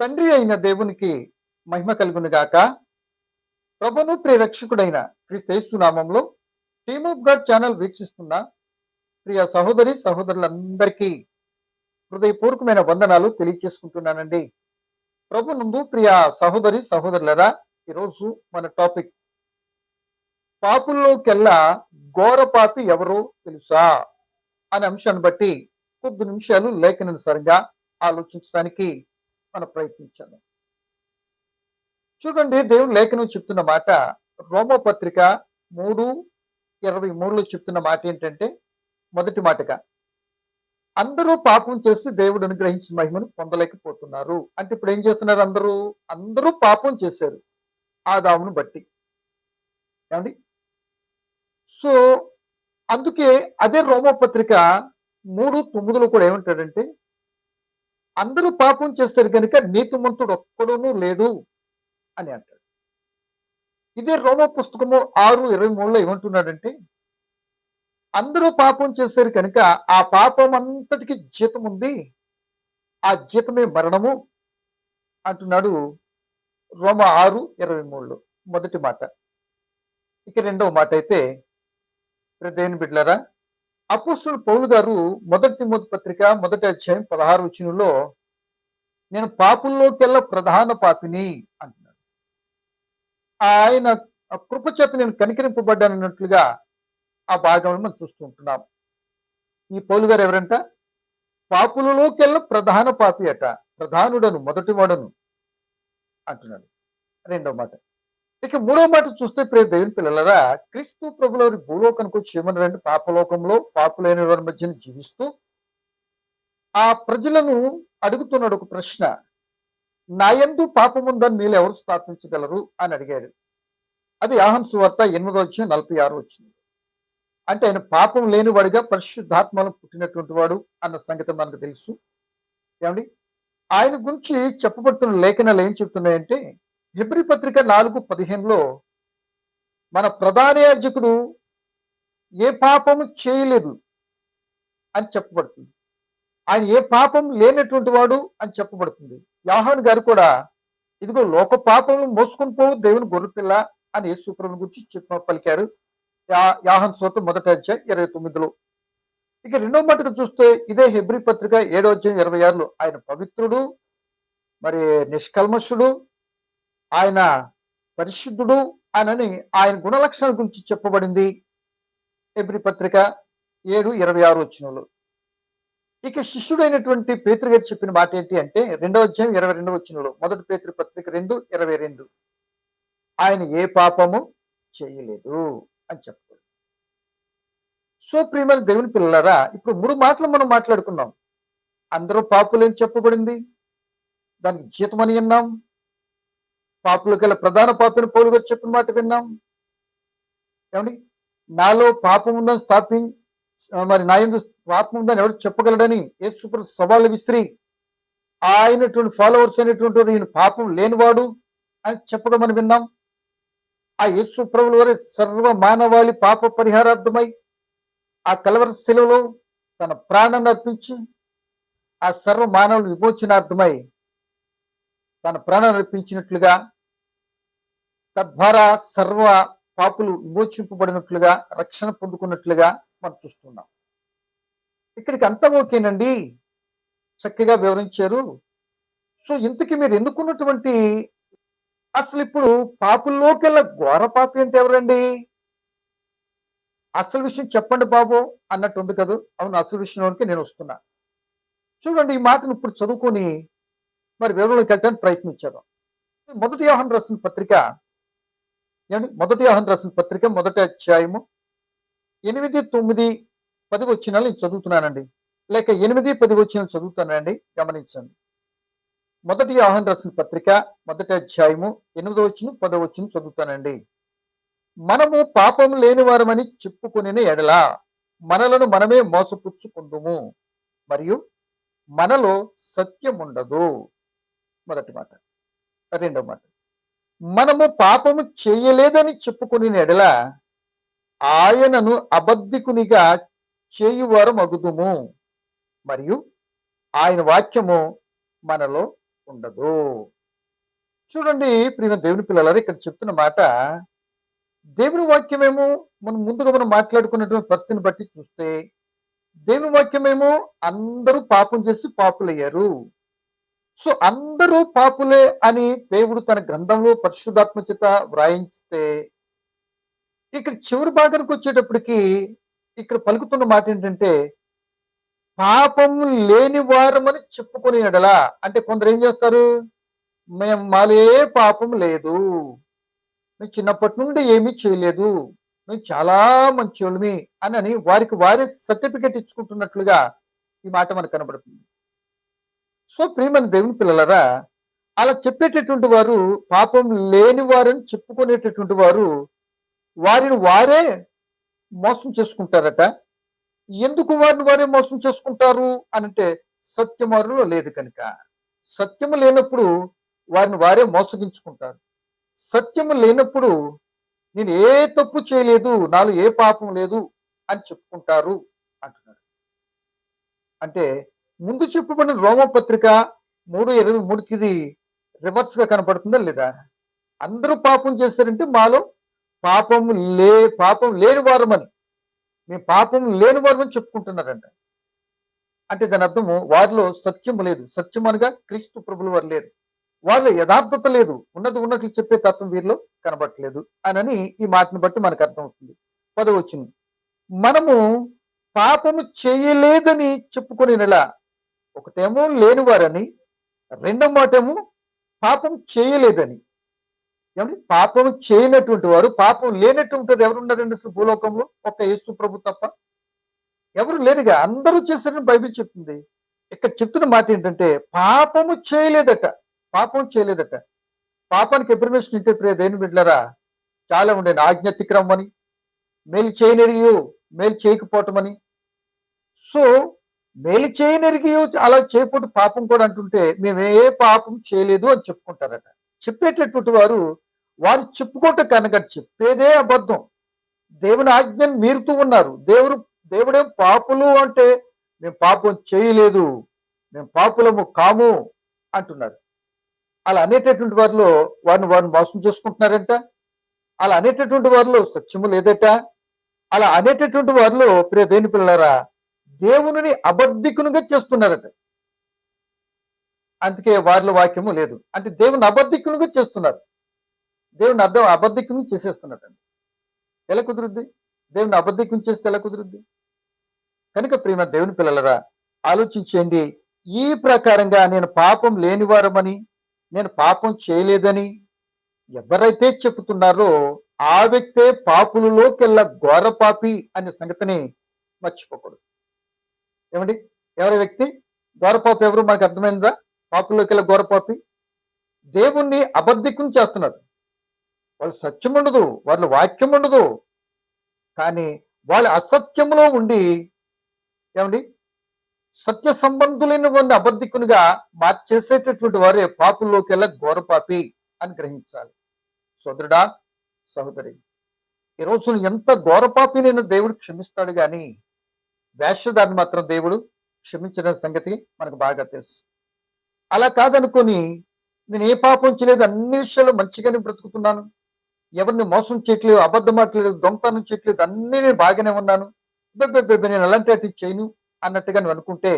తండ్రి అయిన దేవునికి మహిమ కలుగునుగాక ప్రభును ప్రియరక్షకుడైన క్రీస్తు నామంలో టీమ్ ఆఫ్ గాడ్ ఛానల్ వీక్షిస్తున్న ప్రియ సహోదరి సహోదరులందరికీ హృదయపూర్వకమైన వందనాలు తెలియచేసుకుంటున్నానండి. ప్రభు నందు ప్రియ సహోదరి సహోదరులరా ఈరోజు మన టాపిక్ పాపుల్లోకెల్లా ఘోర పాపి ఎవరో తెలుసా? అనే అంశాన్ని బట్టి కొద్ది నిమిషాలు లేఖనానుసారంగా ఆలోచించడానికి మనం ప్రయత్నించాలి. చూడండి దేవుడు లేఖనం చెప్తున్న మాట రోమపత్రిక మూడు ఇరవై మూడులో చెప్తున్న మాట ఏంటంటే మొదటి మాటగా అందరూ పాపం చేస్తే దేవుడు అనుగ్రహించిన మహిమను పొందలేకపోతున్నారు. అంటే ఇప్పుడు ఏం చేస్తున్నారు అందరూ? అందరూ పాపం చేశారు ఆదామును బట్టి. ఏమండి? సో అందుకే అదే రోమపత్రిక మూడు తొమ్మిదిలో కూడా ఏమంటాడంటే అందరూ పాపం చేస్తారు కనుక నీతిమంతుడు ఒక్కడూనూ లేడు అని అంటాడు. ఇదే రోమ పుస్తకము ఆరు ఇరవై మూడులో ఏమంటున్నాడంటే అందరూ పాపం చేశారు కనుక ఆ పాపం అంతటికి జీతం ఉంది ఆ జీతమే మరణము అంటున్నాడు రోమ ఆరు ఇరవై మూడులో. మొదటి మాట. ఇక రెండవ మాట అయితే ప్రదేని బిడ్లరా అపుస్తుల పౌలు గారు మొదటి తిమోతి పత్రిక మొదటి అధ్యాయం పదహారు వచనంలో నేను పాపుల్లోకెల్లా ప్రధాన పాపిని అంటున్నాడు. ఆయన కృపచేత నేను చేత నేను కనికరింపబడ్డానన్నట్లుగా ఆ భాగంలో మనం చూస్తూ ఉంటున్నాం. ఈ పౌలు గారు ఎవరంట? పాపులలోకెల్లా ప్రధాన పాపి అట ప్రధానుడను మొదటి వాడను అంటున్నాడు. రెండవ మాట ఇక మూడో మాట చూస్తే ప్రియ దేవుని పిల్లలరా క్రీస్తు ప్రభులవారి భూలోకానికి వచ్చి ఏమన్నారంటే పాపలోకంలో పాపులైన వారి మధ్యన జీవిస్తూ ఆ ప్రజలను అడుగుతున్నాడు ఒక ప్రశ్న. నాయందు పాపముందని మీరు ఎవరు స్థాపించగలరు? అని అడిగాడు. అది ఆహం సువార్త ఎనిమిదో వచ్చి నలభై ఆరు వచ్చింది. అంటే ఆయన పాపం లేనివాడిగా పరిశుద్ధాత్మలు పుట్టినటువంటి వాడు అన్న సంగతి మనకు తెలుసు. ఏమండి? ఆయన గురించి చెప్పబడుతున్న లేఖనాలు ఏం చెప్తున్నాయంటే హెబ్రి పత్రిక నాలుగు పదిహేనులో మన ప్రధాన యాజకుడు ఏ పాపము చేయలేదు అని చెప్పబడుతుంది. ఆయన ఏ పాపం లేనటువంటి వాడు అని చెప్పబడుతుంది. యాహాన్ గారు కూడా ఇదిగో లోక పాపము మోసుకొని పోవు దేవుని గొర్రెపిల్ల అని యేసుప్రభుని గురించి చెప్ప పలికారు. యా- యాహన్ సోత మొదటి అధ్యాయం ఇరవై తొమ్మిదిలో. ఇక రెండో మటుకు చూస్తే ఇదే హెబ్రి పత్రిక ఏడో అధ్యాయం ఇరవై ఆరులో. ఆయన పవిత్రుడు మరి నిష్కల్మషుడు ఆయన పరిశుద్ధుడు అనని ఆయన గుణలక్షణాల గురించి చెప్పబడింది. ఎబ్రి పత్రిక ఏడు ఇరవై ఆరు వచ్చినలో ఇక శిష్యుడైనటువంటి పేతృ గారు చెప్పిన మాట ఏంటి అంటే రెండవ అధ్యాయం ఇరవై రెండవ వచ్చినలో మొదటి పేతృ పత్రిక రెండు ఇరవై రెండు. ఆయన ఏ పాపము చేయలేదు అని చెప్పారు సో ప్రియమైన దేవుని పిల్లలారా ఇప్పుడు మూడు మాటలు మనం మాట్లాడుకున్నాం. అందరూ పాపులేని చెప్పబడింది. దానికి జీతం అని విన్నాం పాపులు గల ప్రధాన పాపిని పౌలు గారు చెప్పిన మాట విన్నాం. ఏమండి? నాలో పాపం ఉందని స్థాపి మరి నా ఎందు పాపం ఉందని ఎవరు చెప్పగలడని యేసుప్రభు సవాల్ విస్త్రీ ఆయనటువంటి ఫాలోవర్స్ అయినటువంటి ఈయన పాపం లేనివాడు అని చెప్పడం మనం విన్నాం. ఆ యేసు ప్రభుల వారి సర్వ మానవాళి పాప పరిహారార్థమై ఆ కలవర శిలువలో తన ప్రాణాన్ని అర్పించి ఆ సర్వ మానవుల విమోచనార్థమై తన ప్రాణాన్ని అర్పించినట్లుగా తద్వారా సర్వ పాపులు విమోచింపబడినట్లుగా రక్షణ పొందుకున్నట్లుగా మనం చూస్తున్నాం. ఇక్కడికి అంతా ఓకేనండి. చక్కగా వివరించారు. సో ఇంతకీ మీరు ఎన్నుకున్నటువంటి అసలు ఇప్పుడు పాపుల్లోకెల్లా ఘోర పాపి అంటే ఎవరండి? అసలు విషయం చెప్పండి బాబు అన్నట్టు ఉంది కదా. అవును అసలు విషయంలోకి నేను వస్తున్నా. చూడండి ఈ మాటను ఇప్పుడు చదువుకొని మరి వివరంలోకి వెళ్ళడానికి ప్రయత్నించారు. మొదటి యోహన్ రాసిన పత్రిక ఏమండి? మొదటి యోహన్ రాసిన పత్రిక మొదటి అధ్యాయము ఎనిమిది తొమ్మిది పది వచ్చినాలు నేను చదువుతున్నానండి. లేక ఎనిమిది పది వచ్చినాలు చదువుతానండి గమనించండి. మొదటి యోహన్ రాసిన పత్రిక మొదటి అధ్యాయము ఎనిమిదో వచ్చిన పదో వచ్చిన చదువుతానండి. మనము పాపం లేని వారమని చెప్పుకునే ఎడల మనలను మనమే మోసపుచ్చుకుందుము. మరియు మనలో సత్యం ఉండదు మొదటి మాట. రెండవ మాట. మనము పాపము చేయలేదని చెప్పుకుని ఎడల ఆయనను అబద్ధికునిగా చేయువారు మగుదుము. మరియు ఆయన వాక్యము మనలో ఉండదు. చూడండి ప్రియ దేవుని పిల్లలారు ఇక్కడ చెప్తున్న మాట దేవుని వాక్యమేమో మనం ముందుగా మనం మాట్లాడుకున్నటువంటి పరిస్థితిని బట్టి చూస్తే దేవుని వాక్యమేమో అందరూ పాపం చేసి పాపులయ్యారు. సో అందరూ పాపులే అని దేవుడు తన గ్రంథంలో పరిశుద్ధాత్మ చేత వ్రాయించితే ఇక్కడ చివరి భాగానికి వచ్చేటప్పటికి ఇక్కడ పలుకుతున్న మాట ఏంటంటే పాపము లేని వారమని చెప్పుకునే ఎడలా అంటే కొందరు ఏం చేస్తారు? మేము మాలే పాపం లేదు. మేము చిన్నప్పటి నుండి ఏమీ చేయలేదు. మేము చాలా మంచి అని అని వారికి వారే సర్టిఫికేట్ ఇచ్చుకుంటున్నట్లుగా ఈ మాట మనకు కనబడుతుంది. సో ప్రియమైన దేవుని పిల్లలరా అలా చెప్పేటటువంటి వారు పాపం లేని వారని చెప్పుకునేటటువంటి వారు వారిని వారే మోసం చేసుకుంటారట. ఎందుకు వారిని వారే మోసం చేసుకుంటారు అనంటే అంటే సత్యమారులో లేదు కనుక. సత్యము లేనప్పుడు వారిని వారే మోసగించుకుంటారు. సత్యము లేనప్పుడు నేను ఏ తప్పు చేయలేదు నాలో ఏ పాపం లేదు అని చెప్పుకుంటారు అంటున్నాడు అంటే ముందు చెప్పబడిన రోమపత్రిక మూడు ఇరవై మూడుకి ఇది రివర్స్గా కనపడుతుందా లేదా? అందరూ పాపం చేస్తారంటే మాలో పాపం లే పాపం లేని వారమని. మేము పాపం లేని వారమని చెప్పుకుంటున్నారంట. అంటే దాని అర్థము వారిలో సత్యం లేదు. సత్యం అనగా క్రీస్తు ప్రభులు వారు లేరు. వాళ్ళలో యథార్థత లేదు. ఉన్నది ఉన్నట్లు చెప్పే తత్వం వీరిలో కనబట్టలేదు అనని ఈ మాటను బట్టి మనకు అర్థమవుతుంది. పదవచ్చింది మనము పాపము చేయలేదని చెప్పుకునే నెల ఒకటేమో లేనివారని రెండో మాటేమో పాపం చేయలేదని. ఏమండి? పాపం చేయనటువంటి వారు పాపం లేనటువంటి ఎవరు ఎవరున్నారండి అసలు భూలోకంలో? ఒక్క యేసు ప్రభు తప్ప. ఎవరు లేరుగా? అందరూ చేశారని బైబిల్ చెప్తుంది. ఇక్కడ చెప్తున్న మాట ఏంటంటే పాపము చేయలేదట. పాపం చేయలేదట. పాపానికి ఎప్రిమేషన్ ఇంటే ప్రియ దేని బిడ్డలరా చాలా ఉండే ఆజ్ఞ అతిక్రమని మేలు చేయనెరిగి మేలు చేయకపోవటమని. సో మేలు చేయనెరిగి అలా చేయకపోతే పాపం కూడా అంటుంటే మేము ఏ పాపం చేయలేదు అని చెప్పుకుంటారట. చెప్పేటటువంటి వారు వారు చెప్పుకోవటం కనుక చెప్పేదే అబద్ధం. దేవుని ఆజ్ఞను మీరుతూ ఉన్నారు. దేవుడు దేవుడేం పాపులు అంటే మేము పాపం చేయలేదు మేము పాపులము కాము అంటున్నారు. అలా అనేటటువంటి వారిలో వారిని వారిని మోసం చేసుకుంటున్నారంట. అలా అనేటటువంటి వారిలో సత్యము లేదట. అలా అనేటటువంటి వారిలో ప్రియ దేని పిల్లరా దేవుని అబద్ధికునిగా చేస్తున్నారట. అందుకే వారిలో వాక్యము లేదు. అంటే దేవుని అబద్ధికునిగా చేస్తున్నారు. దేవుని అర్థం అబద్ధికుని చేసేస్తున్నారండి ఎలా కుదురుద్ది? దేవుని అబద్ధికుని చేస్తే ఎలా కుదురుద్ది? కనుక ప్రేమ దేవుని పిల్లలరా ఆలోచించండి. ఈ ప్రకారంగా నేను పాపం లేనివారమని నేను పాపం చేయలేదని ఎవరైతే చెబుతున్నారో ఆ వ్యక్తే పాపులలోకెల్లా ఘోర పాపి అనే సంగతిని మర్చిపోకూడదు. ఏమండి? ఎవరి వ్యక్తి? గోరపాపి ఎవరు? మనకు అర్థమైందా? పాపులోకిలా గోరపాపి దేవుణ్ణి అబద్ధికం చేస్తున్నారు వాళ్ళు సత్యం ఉండదు వాళ్ళ వాక్యం ఉండదు కానీ వాళ్ళ అసత్యంలో ఉండి ఏమండి? సత్య సంబంధులైన వారిని అబద్ధికునిగా మార్చేసేటటువంటి వారే పాపుల్లోకెల్లా ఘోరపాపి అని గ్రహించాలి. సోదరుడా సహోదరి ఈరోజు ఎంత ఘోరపాపినైనా దేవుడు క్షమిస్తాడు కానీ వేషధాన్ని మాత్రం దేవుడు క్షమించిన సంగతి మనకు బాగా తెలుసు. అలా కాదనుకొని నేను ఏ పాపం చేయలేదు అన్ని విషయాలు మంచిగానే బ్రతుకుతున్నాను. ఎవరిని మోసం చేయట్లేదు అబద్ధం ఆడలేదు దొంగతనం చేయట్లేదు అన్ని నేను బాగానే ఉన్నాను. బెబ్బెబ్బెబ్బె నేను అలాంటి అటు చేయను అన్నట్టుగా నువ్వు అనుకుంటే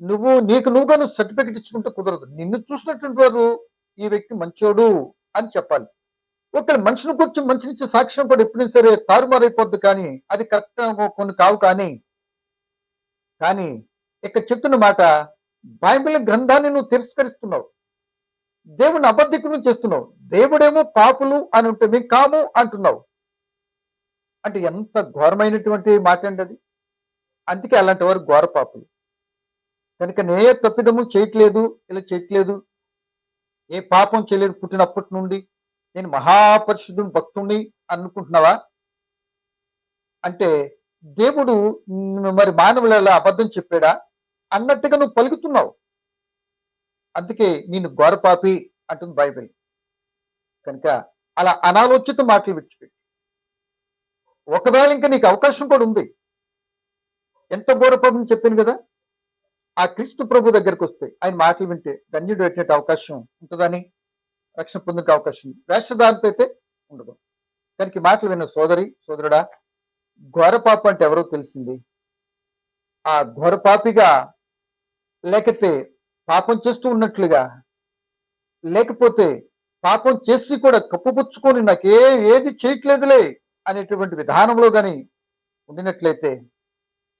నువ్వు నీకు నువ్వుగా నువ్వు సర్టిఫికెట్ ఇచ్చుకుంటే కుదరదు. నిన్ను చూసినటువంటి వారు ఈ వ్యక్తి మంచోడు అని చెప్పాలి. ఒకవేళ మనిషిని గురించి మనిషినిచ్చే సాక్ష్యం కూడా ఎప్పుడైనా సరే తారుమారైపోద్ది కానీ అది కరెక్ట్ కొన్ని కావు కానీ. కానీ ఇక్కడ చెప్తున్న మాట బైబిల్ గ్రంథాన్ని నువ్వు తిరస్కరిస్తున్నావు. దేవుని అబద్ధికును చేస్తున్నావు. దేవుడేమో పాపులు అని ఉంటే మేము కాము అంటున్నావు. అంటే ఎంత ఘోరమైనటువంటి మాట అండి అది. అందుకే అలాంటి వారు ఘోర పాపులు. కనుక నే తప్పిదము చేయట్లేదు ఇలా చేయట్లేదు. ఏ పాపం చేయలేదు పుట్టినప్పటి నుండి. నేను మహాపరిశుద్ధుని భక్తుణ్ణి అనుకుంటున్నావా? అంటే దేవుడు మరి మానవుల అబద్ధం చెప్పాడా? అన్నట్టుగా నువ్వు పలుకుతున్నావు. అందుకే నేను గోరపాపి అంటుంది బైబిల్. కనుక అలా అనాలోచిత మాటలు విడిచిపెట్టి. ఒకవేళ ఇంకా నీకు అవకాశం కూడా ఉంది. ఎంత ఘోరపాపని చెప్పాను కదా? ఆ క్రీస్తు ప్రభు దగ్గరకు వస్తే ఆయన మాటలు వింటే ధన్యుడు పెట్టినట్టు అవకాశం ఉంటుందని రక్షణ పొందే అవకాశం ఉంది. వేషధారితో అయితే ఉండదు. కనుక మాటలు విన్న సోదరి సోదరుడా ఘోర పాప అంటే ఎవరో తెలిసింది. ఆ ఘోర పాపిగా లేకపోతే పాపం చేస్తూ ఉన్నట్లుగా లేకపోతే పాపం చేసి కూడా కప్పుపుచ్చుకొని నాకే ఏది చేయట్లేదులే అనేటువంటి విధానంలో కానీ ఉండినట్లయితే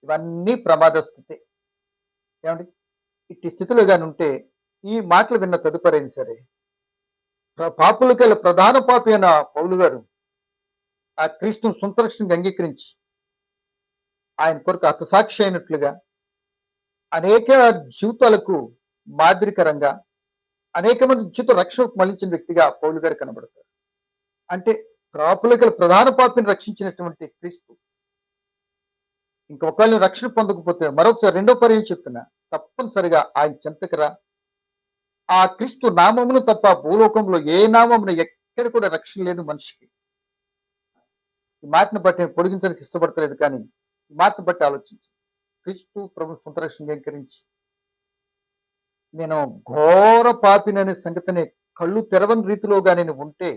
ఇవన్నీ ప్రమాద స్థితి. ఏమండి? ఇట్టి స్థితిలో కానీ ఉంటే ఈ మాటలు విన్న తదుపరి సరే పాపులకెళ్ళ ప్రధాన పాపి అయిన పౌలు గారు ఆ క్రీస్తుని సొంతరక్షణగా అంగీకరించి ఆయన కొరకు హతసాక్షి అయినట్లుగా అనేక జీవితాలకు మాదిరికరంగా అనేక మంది జీవిత రక్షణకు మళ్ళించిన వ్యక్తిగా పౌలు గారు కనబడతారు. అంటే పాపులకి ప్రధాన పాపిని రక్షించినటువంటి క్రీస్తు ఇంకొకళ్ళని రక్షణ పొందకపోతే మరొకసారి రెండో పర్యాయం చెప్తున్నా తప్పనిసరిగా ఆయన చెంతకరా ఆ క్రీస్తు నామమును తప్ప భూలోకంలో ఏ నామమును ఎక్కడ కూడా రక్షణ లేదు మనిషికి. ఈ మాటను బట్టి నేను పొడిగించడానికి ఇష్టపడతలేదు కానీ ఈ మాటను బట్టి ఆలోచించి. క్రీస్తు ప్రభు సొంత రక్షణ నేను ఘోర పాపిననే సంగతిని కళ్ళు తెరవని రీతిలోగా నేను ఉంటే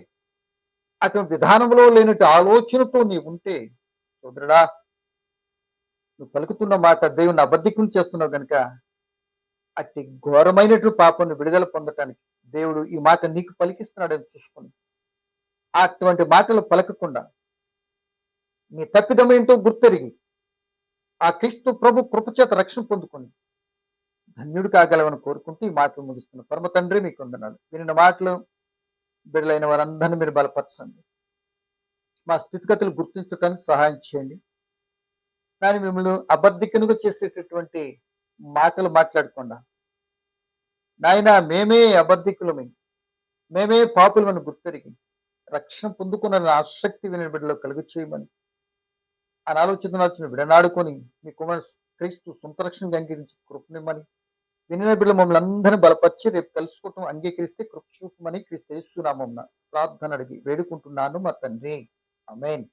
అటువంటి విధానంలో లేనట్టు ఆలోచనతో నీ ఉంటే సోదరుడా నువ్వు పలుకుతున్న మాట దేవుని అబద్ధికం చేస్తున్నావు గనుక అట్టి ఘోరమైనటువంటి పాపను విడుదల పొందటానికి దేవుడు ఈ మాట నీకు పలికిస్తున్నాడని చూసుకుని అటువంటి మాటలు పలకకుండా నీ తప్పిదమేంటో గుర్తెరిగి ఆ క్రీస్తు ప్రభు కృపచేత రక్షణ పొందుకుని ధన్యుడు కాగలవని కోరుకుంటూ ఈ మాటలు ముగిస్తున్న పరమ తండ్రి మీకు వందనాలు. వినిన మాటలు బిడలైన వారందరినీ మీరు బలపరచండి. మా స్థితిగతులు గుర్తించడానికి సహాయం చేయండి. కానీ మిమ్మల్ని అబద్ధికనుగా చేసేటటువంటి మాటలు మాట్లాడకుండా. నాయన మేమే అబద్ధికులమే. మేమే పాపులమని గుర్తెరిగి రక్షణ పొందుకున్న ఆసక్తి విని బిడ్డలో కలుగు చేయమని అని ఆలోచన విడనాడుకొని మీ కుమార్ క్రీస్తు సొంత రక్షణకు అంగీకరించి కృపనిమ్మని వినిన బిడ్డలు మమ్మల్ని అందరినీ బలపరిచి రేపు కలుసుకోవటం అంగీకరిస్తే కృప చూపమని క్రీస్తు ప్రార్థన అడిగి వేడుకుంటున్నాను మా తండ్రి. అమేన్